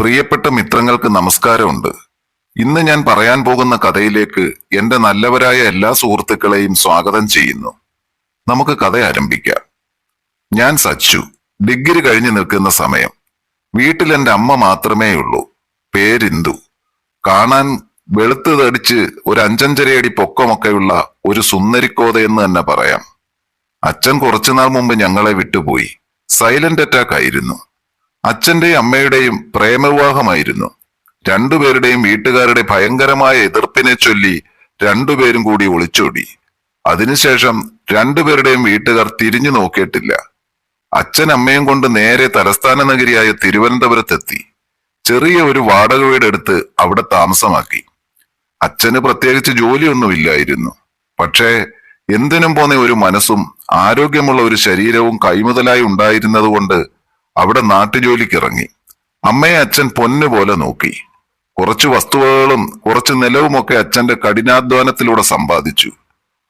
പ്രിയപ്പെട്ട മിത്രങ്ങൾക്ക് നമസ്കാരമുണ്ട്. ഇന്ന് ഞാൻ പറയാൻ പോകുന്ന കഥയിലേക്ക് എന്റെ നല്ലവരായ എല്ലാ സുഹൃത്തുക്കളെയും സ്വാഗതം ചെയ്യുന്നു. നമുക്ക് കഥ ആരംഭിക്കാം. ഞാൻ സച്ചു ഡിഗ്രി കഴിഞ്ഞു നിൽക്കുന്ന സമയം. വീട്ടിൽ എന്റെ അമ്മ മാത്രമേ ഉള്ളൂ. പേരിന്ദു. കാണാൻ വെളുത്ത് തടിച്ച് ഒരു അഞ്ചഞ്ചരയടി പൊക്കമൊക്കെയുള്ള ഒരു സുന്ദരിക്കോത എന്ന് തന്നെ പറയാം. അച്ഛൻ കുറച്ചുനാൾ മുമ്പ് ഞങ്ങളെ വിട്ടുപോയി. സൈലന്റ് അറ്റാക്ക് ആയിരുന്നു. അച്ഛന്റെയും അമ്മയുടെയും പ്രേമവിവാഹമായിരുന്നു. രണ്ടുപേരുടെയും വീട്ടുകാരുടെ ഭയങ്കരമായ എതിർപ്പിനെ ചൊല്ലി രണ്ടുപേരും കൂടി ഒളിച്ചോടി. അതിനുശേഷം രണ്ടുപേരുടെയും വീട്ടുകാർ തിരിഞ്ഞു നോക്കിയിട്ടില്ല. അച്ഛൻ അമ്മയും കൊണ്ട് നേരെ തലസ്ഥാന നഗരിയായ തിരുവനന്തപുരത്തെത്തി. ചെറിയ ഒരു വാടക വീടെടുത്ത് അവിടെ താമസമാക്കി. അച്ഛന് പ്രത്യേകിച്ച് ജോലിയൊന്നുമില്ലായിരുന്നു പക്ഷേ എന്തിനും പോന്ന ഒരു മനസ്സും ആരോഗ്യമുള്ള ഒരു ശരീരവും കൈമുതലായി ഉണ്ടായിരുന്നതുകൊണ്ട് അവിടെ നാട്ടുജോലിക്കിറങ്ങി. അമ്മയെ അച്ഛൻ പൊന്നുപോലെ നോക്കി. കുറച്ച് വസ്തുവകകളും കുറച്ച് നിലവുമൊക്കെ അച്ഛന്റെ കഠിനാധ്വാനത്തിലൂടെ സമ്പാദിച്ചു.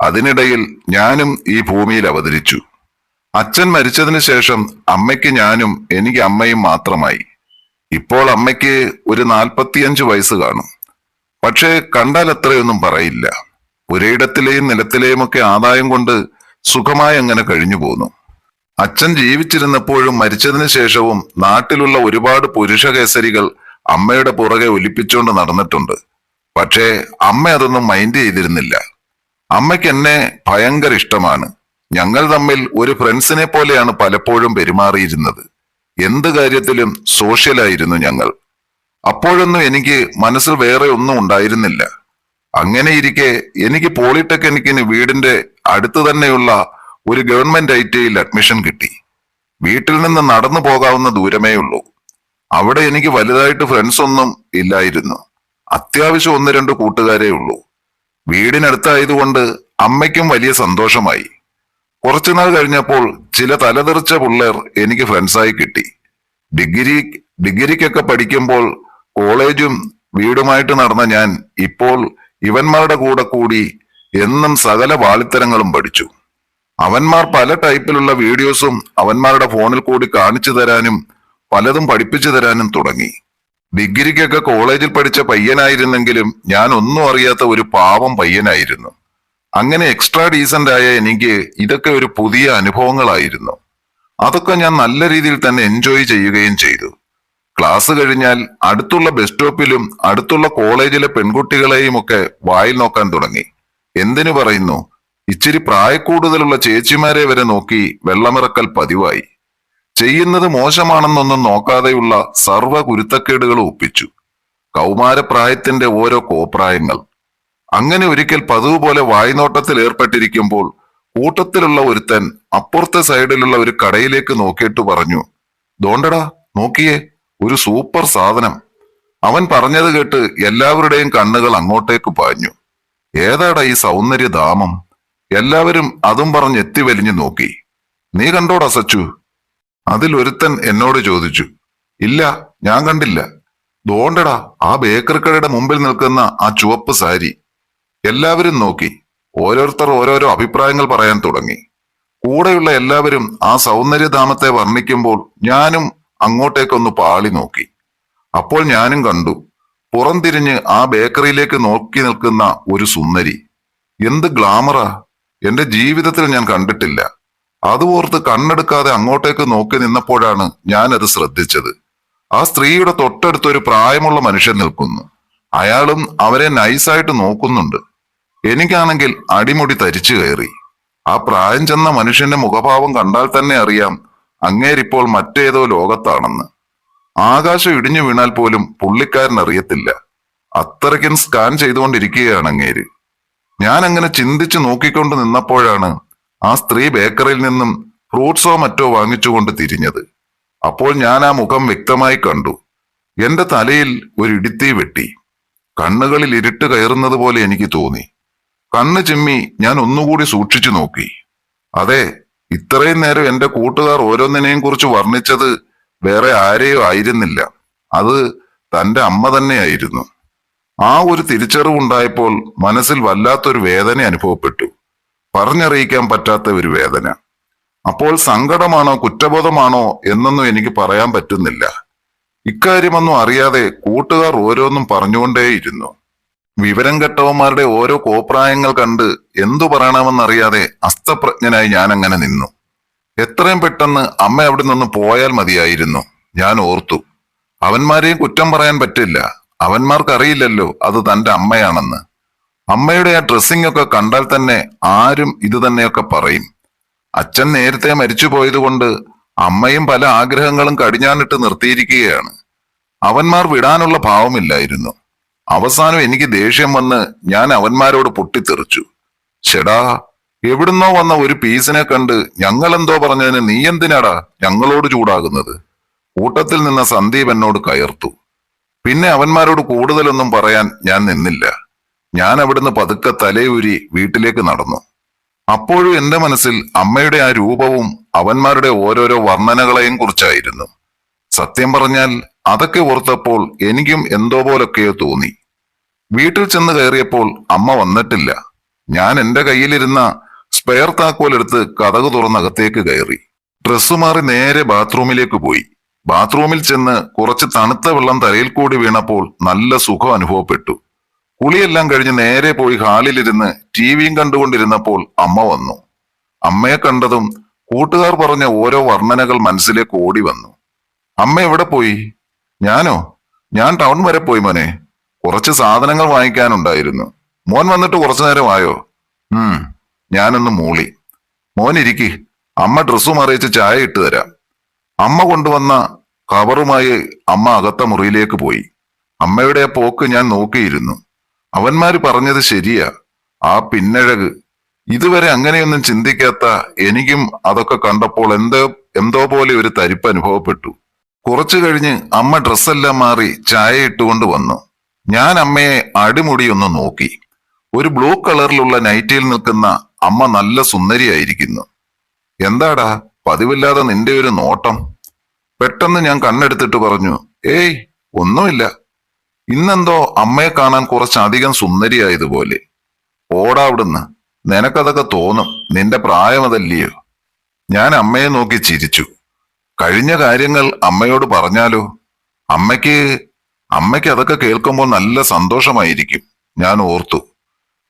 അതിനിടയിൽ ഞാനും ഈ ഭൂമിയിൽ അവതരിച്ചു. അച്ഛൻ മരിച്ചതിന് ശേഷം അമ്മയ്ക്ക് ഞാനും എനിക്ക് അമ്മയും മാത്രമായി. ഇപ്പോൾ അമ്മയ്ക്ക് ഒരു നാൽപ്പത്തിയഞ്ച് വയസ്സ് കാണും. പക്ഷേ കണ്ടാൽ അത്രയൊന്നും പറയില്ല. ഒരിടത്തിലെയും നിലത്തിലെയും ഒക്കെ ആദായം കൊണ്ട് സുഖമായി അങ്ങനെ കഴിഞ്ഞു പോന്നു അച്ഛൻ ജീവിച്ചിരുന്നപ്പോഴും മരിച്ചതിനു ശേഷവും നാട്ടിലുള്ള ഒരുപാട് പുരുഷകേസരികൾ അമ്മയുടെ പുറകെ ഒലിപ്പിച്ചുകൊണ്ട് നടന്നിട്ടുണ്ട്. പക്ഷേ അമ്മ അതൊന്നും മൈൻഡ് ചെയ്തിരുന്നില്ല. അമ്മയ്ക്ക് എന്നെ ഭയങ്കര ഇഷ്ടമാണ്. ഞങ്ങൾ തമ്മിൽ ഒരു ഫ്രണ്ട്സിനെ പോലെയാണ് പലപ്പോഴും പെരുമാറിയിരുന്നത്. എന്ത് കാര്യത്തിലും സോഷ്യലായിരുന്നു ഞങ്ങൾ. അപ്പോഴൊന്നും എനിക്ക് മനസ്സിൽ വേറെ ഒന്നും ഉണ്ടായിരുന്നില്ല. അങ്ങനെയിരിക്കെ എനിക്ക് പോളിടെക്നിക്കിന് വീടിന്റെ അടുത്ത് തന്നെയുള്ള ഒരു ഗവൺമെന്റ് ഐ ടിയിൽ അഡ്മിഷൻ കിട്ടി. വീട്ടിൽ നിന്ന് നടന്നു പോകാവുന്ന ദൂരമേ ഉള്ളൂ. അവിടെ എനിക്ക് വലുതായിട്ട് ഫ്രണ്ട്സ് ഒന്നും ഇല്ലായിരുന്നു. അത്യാവശ്യം ഒന്ന് രണ്ട് കൂട്ടുകാരേ ഉള്ളൂ. വീടിനടുത്തായതുകൊണ്ട് അമ്മയ്ക്കും വലിയ സന്തോഷമായി. കുറച്ചുനാൾ കഴിഞ്ഞപ്പോൾ ചില തലതെറിച്ച പിള്ളേർ എനിക്ക് ഫ്രണ്ട്സായി കിട്ടി. ഡിഗ്രി ഡിഗ്രിക്കൊക്കെ പഠിക്കുമ്പോൾ കോളേജും വീടുമായിട്ട് നടന്ന ഞാൻ ഇപ്പോൾ ഇവന്മാരുടെ കൂടെ കൂടി എന്നും സകല വാളിത്തരങ്ങളും പഠിച്ചു. അവന്മാർ പല ടൈപ്പിലുള്ള വീഡിയോസും അവന്മാരുടെ ഫോണിൽ കൂടി കാണിച്ചു തരാനും പലതും പഠിപ്പിച്ചു തരാനും തുടങ്ങി. ഡിഗ്രിക്കൊക്കെ കോളേജിൽ പഠിച്ച പയ്യനായിരുന്നെങ്കിലും ഞാൻ ഒന്നും അറിയാത്ത ഒരു പാവം പയ്യനായിരുന്നു. അങ്ങനെ എക്സ്ട്രാ ഡീസന്റ് ആയ എനിക്ക് ഇതൊക്കെ ഒരു പുതിയ അനുഭവങ്ങളായിരുന്നു. അതൊക്കെ ഞാൻ നല്ല രീതിയിൽ തന്നെ എൻജോയ് ചെയ്യുകയും ചെയ്തു. ക്ലാസ് കഴിഞ്ഞാൽ അടുത്തുള്ള ബസ് സ്റ്റോപ്പിലും അടുത്തുള്ള കോളേജിലെ പെൺകുട്ടികളെയും ഒക്കെ വായിൽ നോക്കാൻ തുടങ്ങി. എന്തിനു പറയുന്നു? ഇച്ചിരി പ്രായക്കൂടുതലുള്ള ചേച്ചിമാരെ വരെ നോക്കി വെള്ളമിറക്കൽ പതിവായി. ചെയ്യുന്നത് മോശമാണെന്നൊന്നും നോക്കാതെയുള്ള സർവ കുരുത്തക്കേടുകൾ ഒപ്പിച്ചു. കൗമാരപ്രായത്തിന്റെ ഓരോ കോപ്രായങ്ങൾ. അങ്ങനെ ഒരിക്കൽ പതിവ് പോലെ വായ്നോട്ടത്തിൽ ഏർപ്പെട്ടിരിക്കുമ്പോൾ കൂട്ടത്തിലുള്ള ഒരുത്തൻ അപ്പുറത്തെ സൈഡിലുള്ള ഒരു കടയിലേക്ക് നോക്കിയിട്ട് പറഞ്ഞു ദോണ്ടടാ നോക്കിയേ ഒരു സൂപ്പർ സാധനം. അവൻ പറഞ്ഞത് കേട്ട് എല്ലാവരുടെയും കണ്ണുകൾ അങ്ങോട്ടേക്ക് പാഞ്ഞു. ഏതാടാ ഈ സൗന്ദര്യധാമം? എല്ലാവരും അതും പറഞ്ഞ് എത്തി വലിഞ്ഞു നോക്കി. നീ കണ്ടോടാ സച്ചു? അതിൽ ഒരുത്തൻ എന്നോട് ചോദിച്ചു. ഇല്ല ഞാൻ കണ്ടില്ല. ദോണ്ടടാ ആ ബേക്കറി കടയുടെ മുമ്പിൽ നിൽക്കുന്ന ആ ചുവപ്പ് സാരി. എല്ലാവരും നോക്കി. ഓരോരുത്തർ ഓരോരോ അഭിപ്രായങ്ങൾ പറയാൻ തുടങ്ങി. കൂടെയുള്ള എല്ലാവരും ആ സൗന്ദര്യധാമത്തെ വർണിക്കുമ്പോൾ ഞാനും അങ്ങോട്ടേക്കൊന്ന് പാളി നോക്കി. അപ്പോൾ ഞാനും കണ്ടു. പുറംതിരിഞ്ഞ് ആ ബേക്കറിയിലേക്ക് നോക്കി നിൽക്കുന്ന ഒരു സുന്ദരി. എന്ത് ഗ്ലാമറാ. എന്റെ ജീവിതത്തിൽ ഞാൻ കണ്ടിട്ടില്ല. അത് ഓർത്ത് കണ്ണെടുക്കാതെ അങ്ങോട്ടേക്ക് നോക്കി നിന്നപ്പോഴാണ് ഞാനത് ശ്രദ്ധിച്ചത്. ആ സ്ത്രീയുടെ തൊട്ടടുത്ത് ഒരു പ്രായമുള്ള മനുഷ്യൻ നിൽക്കുന്നു. അയാളും അവരെ നൈസായിട്ട് നോക്കുന്നുണ്ട്. എനിക്കാണെങ്കിൽ അടിമുടി തരിച്ചു കയറി. ആ പ്രായം ചെന്ന മനുഷ്യന്റെ മുഖഭാവം കണ്ടാൽ തന്നെ അറിയാം അങ്ങേരിപ്പോൾ മറ്റേതോ ലോകത്താണെന്ന്. ആകാശം ഇടിഞ്ഞു വീണാൽ പോലും പുള്ളിക്കാരൻ അറിയത്തില്ല. അത്രയ്ക്കും സ്കാൻ ചെയ്തുകൊണ്ടിരിക്കുകയാണ് അങ്ങേര്. ഞാൻ അങ്ങനെ ചിന്തിച്ചു നോക്കിക്കൊണ്ട് നിന്നപ്പോഴാണ് ആ സ്ത്രീ ബേക്കറിയിൽ നിന്നും ഫ്രൂട്ട്സോ മറ്റോ വാങ്ങിച്ചുകൊണ്ട് തിരിഞ്ഞത്. അപ്പോൾ ഞാൻ ആ മുഖം വ്യക്തമായി കണ്ടു. എന്റെ തലയിൽ ഒരു ഇടിത്തീ വെട്ടി. കണ്ണുകളിൽ ഇരുട്ട് കയറുന്നത് പോലെ എനിക്ക് തോന്നി. കണ്ണ് ചിമ്മി ഞാൻ ഒന്നുകൂടി സൂക്ഷിച്ചു നോക്കി. അതെ ഇത്രയും നേരം എന്റെ കൂട്ടുകാർ ഓരോന്നിനെയും കുറിച്ച് വർണിച്ചത് വേറെ ആരെയോ ആയിരുന്നില്ല. അത് തന്റെ അമ്മ തന്നെയായിരുന്നു. ആ ഒരു തിരിച്ചറിവുണ്ടായപ്പോൾ മനസ്സിൽ വല്ലാത്തൊരു വേദന അനുഭവപ്പെട്ടു. പറഞ്ഞറിയിക്കാൻ പറ്റാത്ത ഒരു വേദന. അപ്പോൾ സങ്കടമാണോ കുറ്റബോധമാണോ എന്നൊന്നും എനിക്ക് പറയാൻ പറ്റുന്നില്ല. ഇക്കാര്യമൊന്നും അറിയാതെ കൂട്ടുകാർ ഓരോന്നും പറഞ്ഞുകൊണ്ടേയിരുന്നു. വിവരം കെട്ടവന്മാരുടെ ഓരോ കോപ്രായങ്ങൾ കണ്ട് എന്തു പറയണമെന്നറിയാതെ അസ്തപ്രജ്ഞനായി ഞാൻ അങ്ങനെ നിന്നു. എത്രയും പെട്ടെന്ന് അമ്മ അവിടെ നിന്ന് പോയാൽ മതിയായിരുന്നു. ഞാൻ ഓർത്തു. അവന്മാരെയും കുറ്റം പറയാൻ പറ്റില്ല. അവന്മാർക്കറിയില്ലല്ലോ അത് തന്റെ അമ്മയാണെന്ന്. അമ്മയുടെ ആ ഡ്രസ്സിംഗ് ഒക്കെ കണ്ടാൽ തന്നെ ആരും ഇത് തന്നെയൊക്കെ പറയും. അച്ഛൻ നേരത്തെ മരിച്ചു പോയതുകൊണ്ട് അമ്മയും പല ആഗ്രഹങ്ങളും കടിഞ്ഞാനിട്ട് നിർത്തിയിരിക്കുകയാണ്. അവന്മാർ വിടാനുള്ള ഭാവമില്ലായിരുന്നു. അവസാനം എനിക്ക് ദേഷ്യം വന്ന് ഞാൻ അവന്മാരോട് പൊട്ടിത്തെറിച്ചു. ചെടാ എവിടുന്നോ വന്ന ഒരു പീസിനെ കണ്ട് ഞങ്ങളെന്തോ പറഞ്ഞതിന് നീ എന്തിനാടാ ഞങ്ങളോട് ചൂടാകുന്നത്? കൂട്ടത്തിൽ നിന്ന സന്ദീപ് എന്നോട് കയർത്തു. പിന്നെ അവന്മാരോട് കൂടുതലൊന്നും പറയാൻ ഞാൻ നിന്നില്ല. ഞാൻ അവിടുന്ന് പതുക്കെ തലയൂരി വീട്ടിലേക്ക് നടന്നു. അപ്പോഴും എന്റെ മനസ്സിൽ അമ്മയുടെ ആ രൂപവും അവന്മാരുടെ ഓരോരോ വർണനകളെയും കുറിച്ചായിരുന്നു. സത്യം പറഞ്ഞാൽ അതൊക്കെ ഓർത്തപ്പോൾ എനിക്കും എന്തോ പോലൊക്കെയോ തോന്നി. വീട്ടിൽ ചെന്ന് കയറിയപ്പോൾ അമ്മ വന്നിട്ടില്ല. ഞാൻ എന്റെ കയ്യിലിരുന്ന സ്പെയർ താക്കോലെടുത്ത് കഥകു തുറന്നകത്തേക്ക് കയറി. ഡ്രസ്സ് മാറി നേരെ ബാത്റൂമിലേക്ക് പോയി. ബാത്റൂമിൽ ചെന്ന് കുറച്ച് തണുത്ത വെള്ളം തലയിൽ കൂടി വീണപ്പോൾ നല്ല സുഖം അനുഭവപ്പെട്ടു. കുളിയെല്ലാം കഴിഞ്ഞ് നേരെ പോയി ഹാളിലിരുന്ന് ടി വിയും കണ്ടുകൊണ്ടിരുന്നപ്പോൾ അമ്മ വന്നു. അമ്മയെ കണ്ടതും കൂട്ടുകാർ പറഞ്ഞ ഓരോ വർണനകൾ മനസ്സിലേക്ക് ഓടി വന്നു. അമ്മ എവിടെ പോയി? ഞാനോ? ഞാൻ ടൗൺ വരെ പോയി മോനെ. കുറച്ച് സാധനങ്ങൾ വാങ്ങിക്കാനുണ്ടായിരുന്നു. മോൻ വന്നിട്ട് കുറച്ചു നേരമായോ ഉം ഞാനൊന്ന് മൂളി. മോൻ ഇരിക്കി. അമ്മ ഡ്രസ്സും അറിയിച്ച് ചായ ഇട്ട് തരാം. അമ്മ കൊണ്ടുവന്ന കവറുമായി അമ്മ അകത്ത മുറിയിലേക്ക് പോയി. അമ്മയുടെ പോക്ക് ഞാൻ നോക്കിയിരുന്നു. അവന്മാര് പറഞ്ഞത് ശരിയാ. ആ പിന്നഴക്. ഇതുവരെ അങ്ങനെയൊന്നും ചിന്തിക്കാത്ത എനിക്കും അതൊക്കെ കണ്ടപ്പോൾ എന്തോ എന്തോ പോലെ ഒരു തരിപ്പ് അനുഭവപ്പെട്ടു. കുറച്ചു കഴിഞ്ഞ് അമ്മ ഡ്രസ്സെല്ലാം മാറി ചായ ഇട്ടുകൊണ്ട് വന്നു. ഞാൻ അമ്മയെ അടിമുടി ഒന്ന് നോക്കി. ഒരു ബ്ലൂ കളറിലുള്ള നൈറ്റിയിൽ നിൽക്കുന്ന അമ്മ നല്ല സുന്ദരിയായിരിക്കുന്നു. എന്താടാ? പതിവില്ലാതെ നിന്റെ ഒരു നോട്ടം. പെട്ടെന്ന് ഞാൻ കണ്ണെടുത്തിട്ട് പറഞ്ഞു ഏയ് ഒന്നുമില്ല. ഇന്നെന്തോ അമ്മയെ കാണാൻ കുറച്ചധികം സുന്ദരിയായതുപോലെ. ഓടാവിടുന്ന് നിനക്കതൊക്കെ തോന്നും. നിന്റെ പ്രായമതല്ലയോ? ഞാൻ അമ്മയെ നോക്കി ചിരിച്ചു. കഴിഞ്ഞ കാര്യങ്ങൾ അമ്മയോട് പറഞ്ഞാലോ? അമ്മയ്ക്ക് അമ്മയ്ക്ക് അതൊക്കെ കേൾക്കുമ്പോൾ നല്ല സന്തോഷമായിരിക്കും. ഞാൻ ഓർത്തു.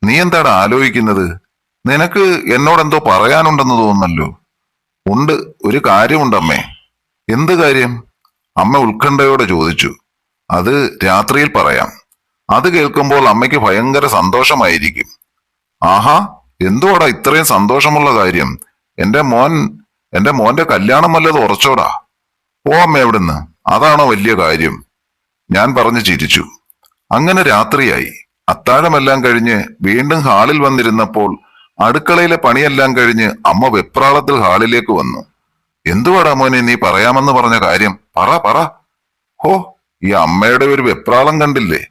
നീ എന്താണ് ആലോചിക്കുന്നത്? നിനക്ക് എന്നോടെന്തോ പറയാനുണ്ടെന്ന് തോന്നുന്നല്ലോ. ഉണ്ട്. ഒരു കാര്യമുണ്ട് അമ്മേ എന്ത് കാര്യം? അമ്മ ഉത്കണ്ഠയോടെ ചോദിച്ചു. അത് രാത്രിയിൽ പറയാം. അത് കേൾക്കുമ്പോൾ അമ്മയ്ക്ക് ഭയങ്കര സന്തോഷമായിരിക്കും. ആഹാ എന്തുവാടാ ഇത്രയും സന്തോഷമുള്ള കാര്യം? എന്റെ മോൻ എന്റെ മോന്റെ കല്യാണം വല്ലത് ഉറച്ചോടാ. ഓ അമ്മ എവിടുന്ന്? അതാണോ വലിയ കാര്യം. ഞാൻ പറഞ്ഞു ചിരിച്ചു. അങ്ങനെ രാത്രിയായി. അത്താഴമെല്ലാം കഴിഞ്ഞ് വീണ്ടും ഹാളിൽ വന്നിരുന്നപ്പോൾ അടുക്കളയിലെ പണിയെല്ലാം കഴിഞ്ഞ് അമ്മ വെപ്രാളത്തിൽ ഹാളിലേക്ക് വന്നു. എന്തുവാടാ മോനെ നീ പറയാമെന്ന് പറഞ്ഞ കാര്യം? പറ പറ. ഹോ ഈ അമ്മയുടെ ഒരു വെപ്രാളം കണ്ടില്ലേ?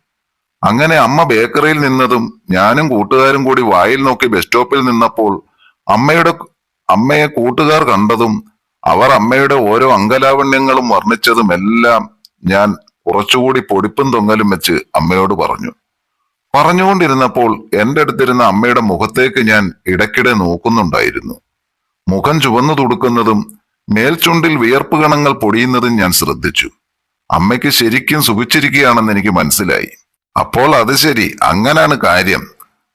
അങ്ങനെ അമ്മ ബേക്കറിയിൽ നിന്നതും ഞാനും കൂട്ടുകാരും കൂടി വായിൽ നോക്കി ബസ് സ്റ്റോപ്പിൽ നിന്നപ്പോൾ അമ്മയുടെ അമ്മയെ കൂട്ടുകാർ കണ്ടതും അവർ അമ്മയുടെ ഓരോ അങ്കലാവണ്യങ്ങളും വർണിച്ചതും എല്ലാം ഞാൻ കുറച്ചുകൂടി പൊടിപ്പും തൊങ്ങലും വെച്ച് അമ്മയോട് പറഞ്ഞു. പറഞ്ഞുകൊണ്ടിരുന്നപ്പോൾ എന്റെ അടുത്തിരുന്ന അമ്മയുടെ മുഖത്തേക്ക് ഞാൻ ഇടയ്ക്കിടെ നോക്കുന്നുണ്ടായിരുന്നു. മുഖം ചുവന്നു തുടുക്കുന്നതും മേൽച്ചുണ്ടിൽ വിയർപ്പ് കണങ്ങൾ പൊടിയുന്നതും ഞാൻ ശ്രദ്ധിച്ചു. അമ്മയ്ക്ക് ശരിക്കും സുഖിച്ചിരിക്കുകയാണെന്ന് എനിക്ക് മനസ്സിലായി. അപ്പോൾ അത് ശരി അങ്ങനാണ് കാര്യം.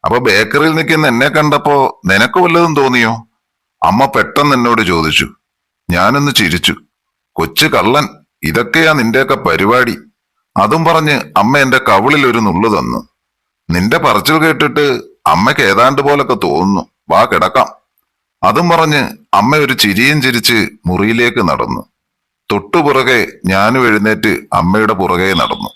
അപ്പൊ ബേക്കറിയിൽ നിൽക്കുന്ന എന്നെ കണ്ടപ്പോ നിനക്ക് വല്ലതും തോന്നിയോ? അമ്മ പെട്ടെന്ന് എന്നോട് ചോദിച്ചു. ഞാനൊന്ന് ചിരിച്ചു. കൊച്ചു കള്ളൻ ഇതൊക്കെയാ നിന്റെയൊക്കെ പരിപാടി. അതും പറഞ്ഞ് അമ്മ എന്റെ കവിളിൽ ഒരു നുള്ളു തന്നു. നിന്റെ പറച്ചിൽ കേട്ടിട്ട് അമ്മയ്ക്ക് ഏതാണ്ട് പോലൊക്കെ തോന്നുന്നു. വാ കിടക്കാം. അതും പറഞ്ഞ് അമ്മ ഒരു ചിരിയും ചിരിച്ച് മുറിയിലേക്ക് നടന്നു. തൊട്ടുപുറകെ ഞാനും എഴുന്നേറ്റ് അമ്മയുടെ പുറകെ നടന്നു.